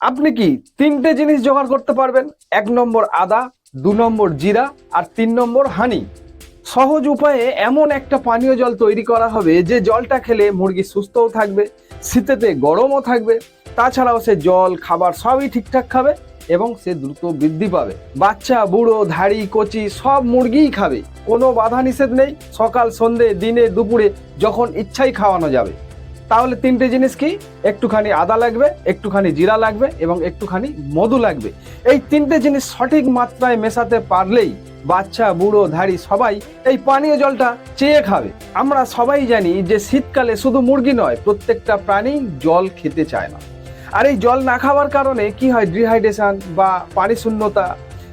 আপনি কি তিনটে জিনিস জোগাড় করতে পারবেন? এক নম্বর আদা, দু নম্বর জিরা আর তিন নম্বর হানি সহজ উপায়ে এমন একটা পানীয় জল তৈরি করা হবে যে জলটা খেলে মুরগি সুস্থও থাকবে, শীতেতে গরমও থাকবে। তাছাড়াও সে জল, খাবার সবই ঠিকঠাক খাবে এবং সে দ্রুত বৃদ্ধি পাবে। বাচ্চা, বুড়ো, ধাড়ি, কচি সব মুরগিই খাবে। কোনো বাধা নিষেধ নেই। সকাল সন্ধে দিনে, দুপুরে যখন ইচ্ছাই খাওয়ানো যাবে। তাহলে তিনটে জিনিস কি? একটুখানি আদা লাগবে, একটুখানি জিরা লাগবে এবং একটুখানি মধু লাগবে। এই তিনটে জিনিস সঠিক মাত্রায় মেশাতে পারলেই বাচ্চা, বুড়ো, ধাড়ি সবাই এই পানীয় জলটা চেয়ে খাবে। আমরা সবাই জানি যে শীতকালে শুধু মুরগি নয়, প্রত্যেকটা প্রাণী জল খেতে চায় না। আর এই জল না খাওয়ার কারণে কি হয়? ডিহাইড্রেশন বা পানি শূন্যতা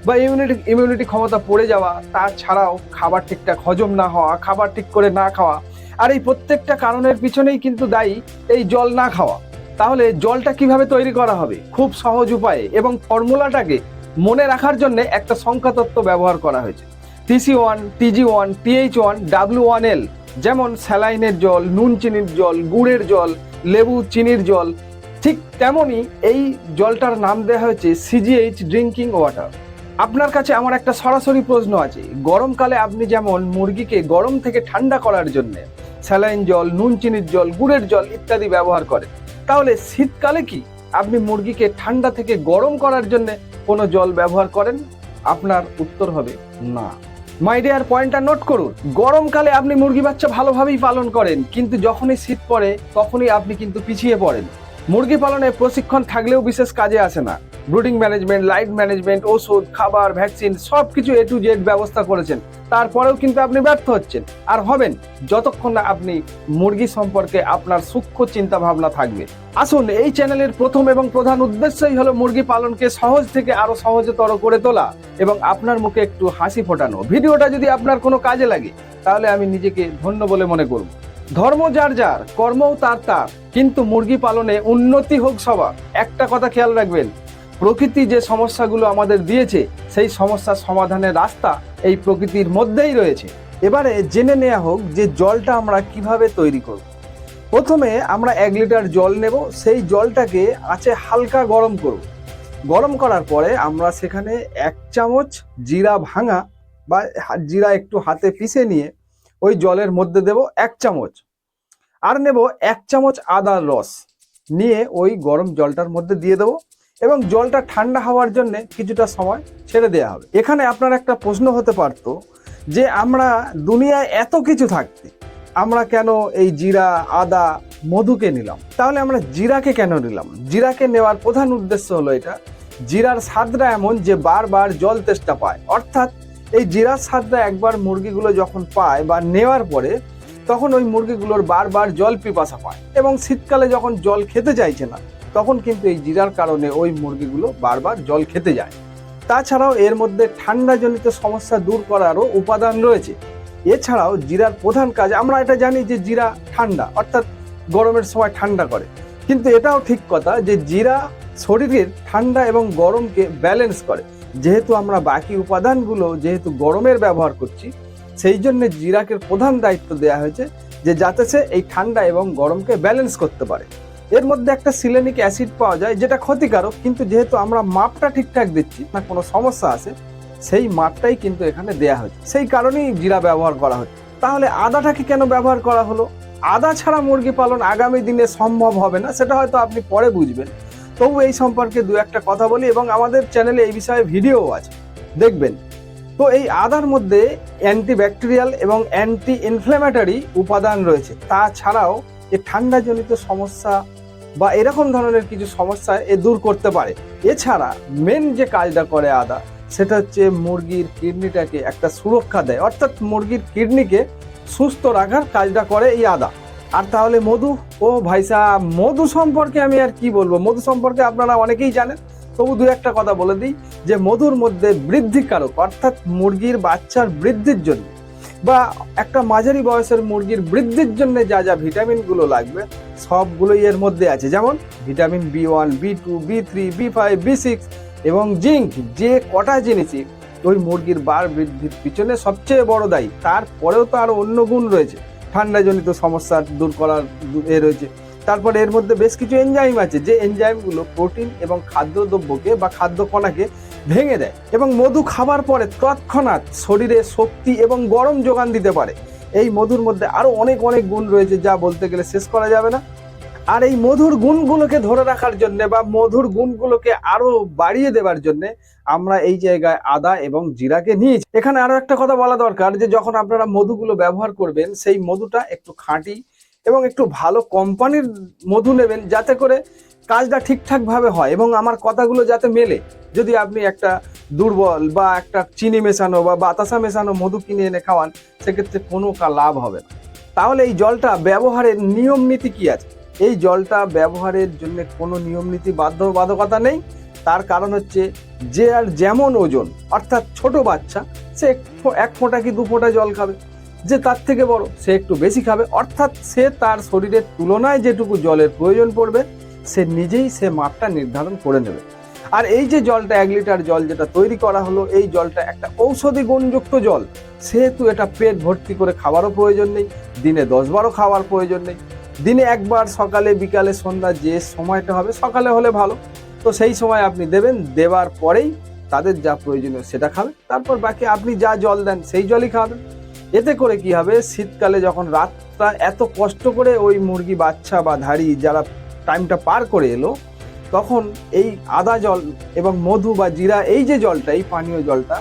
বা ইমিউনিটি ইমিউনিটি ক্ষমতা পড়ে যাওয়া, তাছাড়াও খাবার ঠিকঠাক হজম না হওয়া, খাবার ঠিক করে না খাওয়া আর এই প্রত্যেকটা কারণের পিছনেই কিন্তু দায়ী এই জল না খাওয়া। তাহলে জলটা কীভাবে তৈরি করা হবে? খুব সহজ উপায়ে এবং ফর্মুলাটাকে মনে রাখার জন্য একটা সংখ্যা তত্ত্ব ব্যবহার করা হয়েছে। TC one TG one TH one W one L যেমন স্যালাইনের জল, নুন চিনির জল, গুড়ের জল, লেবু চিনির জল, ঠিক তেমনই এই জলটার নাম দেওয়া হয়েছে সিজিএইচ ড্রিঙ্কিং ওয়াটার আপনার কাছে আমার একটা সরাসরি প্রশ্ন আছে, গরমকালে আপনি যেমন মুরগিকে গরম থেকে ঠান্ডা করার জন্য স্যালাইন জল, নুন, চিনির জল, গুড়ের জল ইত্যাদি ব্যবহার করে। তাহলে শীতকালে কি আপনি মুরগিকে ঠান্ডা থেকে গরম করার জন্য কোনো জল ব্যবহার করেন? আপনার উত্তর হবে না। মাই ডিয়ার পয়েন্টটা নোট করুন। গরমকালে আপনি মুরগি বাচ্চা ভালোভাবেই পালন করেন, কিন্তু যখনই শীত পড়ে, তখনই আপনি কিন্তু পিছিয়ে পড়েন। মুরগি পালনে প্রশিক্ষণ থাকলেও বিশেষ কাজে আসে না। ব্রুডিং ম্যানেজমেন্ট লাইট ম্যানেজমেন্ট, ওষুধ, খাবার, ভ্যাকসিন সব কিছু এ টু জেড ব্যবস্থা করেছেন। তারপরেও কিন্তু আপনি ব্যর্থ হচ্ছেন। আর হবেন যতক্ষণ না আপনি মুরগি সম্পর্কে আপনার সূক্ষ্ম চিন্তা ভাবনা থাকবে। আসুন, এই চ্যানেলের প্রথম এবং প্রধান উদ্দেশ্যই হলো মুরগি পালনকে সহজ থেকে আরও সহজতর করে তোলা এবং আপনার মুখে একটু হাসি ফোটানো। ভিডিওটা যদি আপনার কোনো কাজে লাগে, তাহলে আমি নিজেকে ধন্য বলে মনে করব। ধর্ম যার যার, কর্মও তার তার। কিন্তু মুরগি পালনে উন্নতি হোক সবার, একটা কথা খেয়াল রাখবেন প্রকৃতি যে সমস্যাগুলো আমাদের দিয়েছে, সেই সমস্যার সমাধানের রাস্তা এই প্রকৃতির মধ্যেই রয়েছে। এবারে জেনে নেওয়া হোক যে জলটা আমরা কীভাবে তৈরি করব। প্রথমে আমরা এক লিটার জল নেব, সেই জলটাকে আছে হালকা গরম করব। গরম করার পরে আমরা সেখানে এক চামচ জিরা ভাঙা বা জিরা একটু হাতে পিষে নিয়ে ওই জলের মধ্যে দেব এক চামচ। আর নেব এক চামচ আদার রস। নিয়ে ওই গরম জলটার মধ্যে দিয়ে দেবো। এবং জলটা ঠান্ডা হওয়ার জন্য কিছুটা সময় ছেড়ে দেওয়া হবে। এখানে আপনার একটা প্রশ্ন হতে পারতো যে আমরা দুনিয়ায় এত কিছু থাকতে, আমরা কেন এই জিরা, আদা, মধুকে নিলাম? তাহলে আমরা জিরাকে কেন নিলাম? জিরাকে নেওয়ার প্রধান উদ্দেশ্য হলো এটা, জিরার স্বাদটা এমন যে বারবার জল তেষ্টা পায়। অর্থাৎ এই জিরার স্বাদটা একবার মুরগিগুলো যখন পায় বা নেওয়ার পরে, তখন ওই মুরগিগুলোর বারবার জল পিপাসা পায় এবং শীতকালে যখন জল খেতে চাইছে না তখন কিন্তু এই জিরার কারণে ওই মুরগিগুলো বারবার জল খেতে যায়। তাছাড়াও এর মধ্যে ঠান্ডাজনিত সমস্যা দূর করারও উপাদান রয়েছে। এছাড়াও জিরার প্রধান কাজ, আমরা এটা জানি যে জিরা ঠান্ডা, অর্থাৎ গরমের সময় ঠান্ডা করে। কিন্তু এটাও ঠিক কথা যে জিরা শরীরের ঠান্ডা এবং গরমকে ব্যালেন্স করে। যেহেতু আমরা বাকি উপাদানগুলো যেহেতু গরমের ব্যবহার করছি, সেই জন্য জিরাকে প্রধান দায়িত্ব দেওয়া হয়েছে যে যাতে সে এই ঠান্ডা এবং গরমকে ব্যালেন্স করতে পারে। এর মধ্যে একটা সিলেনিক অ্যাসিড পাওয়া যায়, যেটা ক্ষতিকারক, কিন্তু যেহেতু আমরা মাপটা ঠিকঠাক দিচ্ছি, না কোনো সমস্যা আছে, সেই মাপটাই কিন্তু এখানে দেয়া হচ্ছে সেই কারণেই জিরা ব্যবহার করা হচ্ছে। তাহলে আদাটাকে কেন ব্যবহার করা হলো? আদা ছাড়া মুরগি পালন আগামী দিনে সম্ভব হবে না, সেটা হয়তো আপনি পরে বুঝবেন। তবু এই সম্পর্কে দু একটা কথা বলি, এবং আমাদের চ্যানেলে এই বিষয়ে ভিডিও আছে, দেখবেন। তো এই আদার মধ্যে অ্যান্টিব্যাকটেরিয়াল এবং অ্যান্টি ইনফ্ল্যামেটরি উপাদান রয়েছে। তাছাড়াও এ ঠান্ডাজনিত সমস্যা বা এরকম ধরনের কিছু সমস্যা এ দূর করতে পারে। এছাড়া মেন যে কাজটা করে আদা, সেটা হচ্ছে মুরগির কিডনিটাকে একটা সুরক্ষা দেয়। অর্থাৎ মুরগির কিডনিকে সুস্থ রাখার কাজটা করে এই আদা। আর তাহলে মধু? ও ভাইসা মধু সম্পর্কে আমি আর কি বলব? মধু সম্পর্কে আপনারা অনেকেই জানেন। তবু দু একটা কথা বলে দিই যে মধুর মধ্যে বৃদ্ধিকারক, অর্থাৎ মুরগির বাচ্চার বৃদ্ধির জন্য বা একটা মাঝারি বয়সের মুরগির বৃদ্ধির জন্য যা যা ভিটামিনগুলো লাগবে, সবগুলোই এর মধ্যে আছে। যেমন vitamin B one, B two, B three, B five, B six এবং জিঙ্ক। যে কটা জিনিসই ওই মুরগির বার বৃদ্ধির পিছনে সবচেয়ে বড় দায়ী। তারপরেও তো আরও অন্য গুণ রয়েছে। ঠান্ডাজনিত সমস্যা দূর করার এ রয়েছে। তারপরে এর মধ্যে বেশ কিছু এনজাইম আছে, যে এনজাইমগুলো প্রোটিন এবং খাদ্যদ্রব্যকে বা খাদ্য কণাকে ভেঙে দেয় এবং মধু খাবার পরে তৎক্ষণাৎ শরীরে শক্তি এবং গরম যোগান দিতে পারে। এই মধুর মধ্যে আরও অনেক অনেক গুণ রয়েছে যা বলতে গেলে শেষ করা যাবে না। আর এই মধুর গুণগুলোকে ধরে রাখার জন্য বা মধুর গুণগুলোকে আরও বাড়িয়ে দেওয়ার জন্য আমরা এই জায়গায় আদা এবং জিরাকে নিয়েছি। এখানে আরও একটা কথা বলা দরকার, যে যখন আপনারা মধুগুলো ব্যবহার করবেন, সেই মধুটা একটু খাঁটি এবং একটু ভালো কোম্পানির মধু নেবেন যাতে করে কাজটা ঠিকঠাকভাবে হয় এবং আমার কথাগুলো যাতে মেলে। যদি আপনি একটা দুর্বল বা একটা চিনি মেশানো বা বাতাসা মেশানো মধু কিনে এনে খাওয়ান, সেক্ষেত্রে কোনো কা- লাভ হবে না। তাহলে এই জলটা ব্যবহারের নিয়ম নীতি কি আছে? এই জলটা ব্যবহারের জন্য কোনো নিয়ম নীতি, বাধ্যবাধকতা নেই। তার কারণ হচ্ছে যে আর যেমন ওজন, অর্থাৎ ছোট বাচ্চা, সে এক ফোঁটা কি দু ফোঁটা জল খাবে? যে তার থেকে বড়, সে একটু বেশি খাবে। অর্থাৎ সে তার শরীরের তুলনায় যেটুকু জলের প্রয়োজন পড়বে, সে নিজেই সে মাপটা নির্ধারণ করে নেবে। আর এই যে জলটা, এক লিটার জল যেটা তৈরি করা হলো, এই জলটা একটা ঔষধি গুণযুক্ত জল। সেহেতু এটা পেট ভর্তি করে খাওয়ারও প্রয়োজন নেই, দিনে দশ বারও খাওয়ার প্রয়োজন নেই। দিনে একবার সকালে, বিকালে, সন্ধ্যা যে সময়টা হবে, সকালে হলে ভালো। তো সেই সময় আপনি দেবেন, দেওয়ার পরেই তাদের যা প্রয়োজনীয় সেটা খাবে তারপর বাকি আপনি যা জল দেন, সেই জলই খাবেন এতে করে কি হবে? শীতকালে যখন রাতটা এত কষ্ট করে ওই মুরগি, বাচ্চা বা ধাড়ি যারা টাইমটা পার করে এলো, তখন এই আদা জল এবং মধু বা জিরা, এই যে জলটা এই পানীয় জলটা,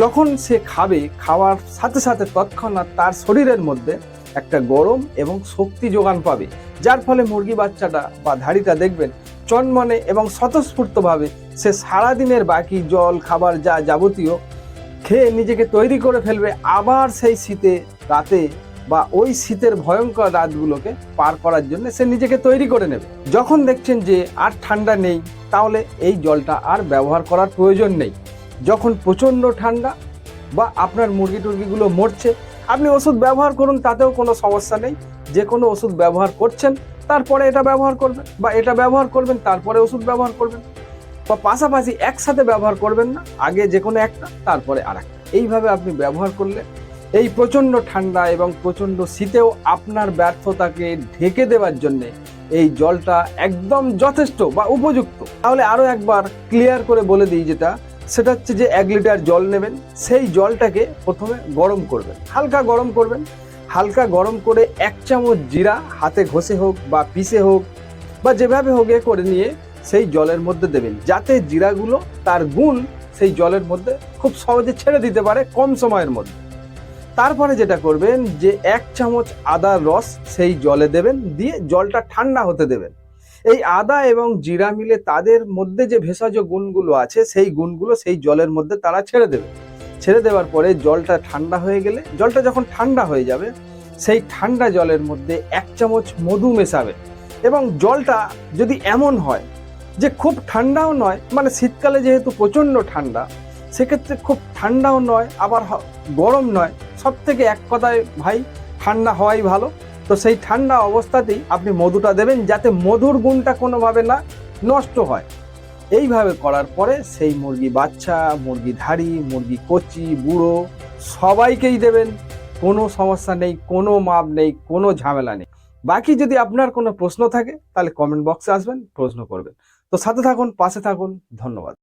যখন সে খাবে, খাওয়ার সাথে সাথে তৎক্ষণাৎ তার শরীরের মধ্যে একটা গরম এবং শক্তি যোগান পাবে। যার ফলে মুরগি, বাচ্চাটা বা ধাড়িটা দেখবেন চনমনে এবং স্বতঃস্ফূর্তভাবে সে সারাদিনের বাকি জল, খাবার যা যাবতীয় খেয়ে নিজেকে তৈরি করে ফেলবে আবার সেই শীতে, রাতে বা ওই শীতের ভয়ঙ্কর রাতগুলোকে পার করার জন্য সে নিজেকে তৈরি করে নেবে। যখন দেখছেন যে আর ঠান্ডা নেই, তাহলে এই জলটা আর ব্যবহার করার প্রয়োজন নেই। যখন প্রচণ্ড ঠান্ডা বা আপনার মুরগি টুরগিগুলো মরছে, আপনি ওষুধ ব্যবহার করুন, তাতেও কোনো সমস্যা নেই। যে কোনো ওষুধ ব্যবহার করছেন, তারপরে এটা ব্যবহার করবেন বা এটা ব্যবহার করবেন, তারপরে ওষুধ ব্যবহার করবেন। বা পাশাপাশি একসাথে ব্যবহার করবেন না, আগে যে কোনো একটা, তারপরে আর একটা এইভাবে আপনি ব্যবহার করলে এই প্রচণ্ড ঠান্ডা এবং প্রচণ্ড শীতেও আপনার ব্যর্থতাকে ঢেকে দেওয়ার জন্যে এই জলটা একদম যথেষ্ট বা উপযুক্ত। তাহলে আরও একবার ক্লিয়ার করে বলে দিই যেটা, সেটা হচ্ছে যে এক লিটার জল নেবেন, সেই জলটাকে প্রথমে গরম করবেন। হালকা গরম করবেন, হালকা গরম করে এক চামচ জিরা, হাতে ঘষে হোক বা পিষে হোক, বা যেভাবে হোক এ করে নিয়ে সেই জলের মধ্যে দেবেন। যাতে জিরাগুলো তার গুণ সেই জলের মধ্যে খুব সহজে ছেড়ে দিতে পারে কম সময়ের মধ্যে। তারপরে যেটা করবেন যে এক চামচ আদার রস সেই জলে দেবেন, দিয়ে জলটা ঠান্ডা হতে দেবেন। এই আদা এবং জিরা মিলে তাদের মধ্যে যে ভেষজ গুণগুলো আছে, সেই গুণগুলো সেই জলের মধ্যে তারা ছেড়ে দেবে। ছেড়ে দেওয়ার পরে জলটা ঠান্ডা হয়ে গেলে, জলটা যখন ঠান্ডা হয়ে যাবে, সেই ঠান্ডা জলের মধ্যে এক চামচ মধু মেশাবে এবং জলটা যদি এমন হয় যে খুব ঠান্ডাও নয় মানে শীতকালে যেহেতু প্রচণ্ড ঠান্ডা, সেক্ষেত্রে খুব ঠান্ডাও নয়, আবার গরম নয়। সব থেকে এক কথায় ভাই, ঠান্ডা হওয়াই ভালো। তো সেই ঠান্ডা অবস্থাতেই আপনি মধুটা দেবেন যাতে মধুর গুণটা কোনোভাবে না নষ্ট হয়। এইভাবে করার পরে সেই মুরগি বাচ্চা, মুরগি ধাড়ি, মুরগি কচি, বুড়ো, সবাইকেই দেবেন। কোনো সমস্যা নেই, কোনো মাপ নেই, কোনো ঝামেলা নেই। বাকি যদি আপনার কোনো প্রশ্ন থাকে, তাহলে কমেন্ট বক্সে আসবেন, প্রশ্ন করবেন। তো সাথে থাকুন পাশে থাকুন ধন্যবাদ।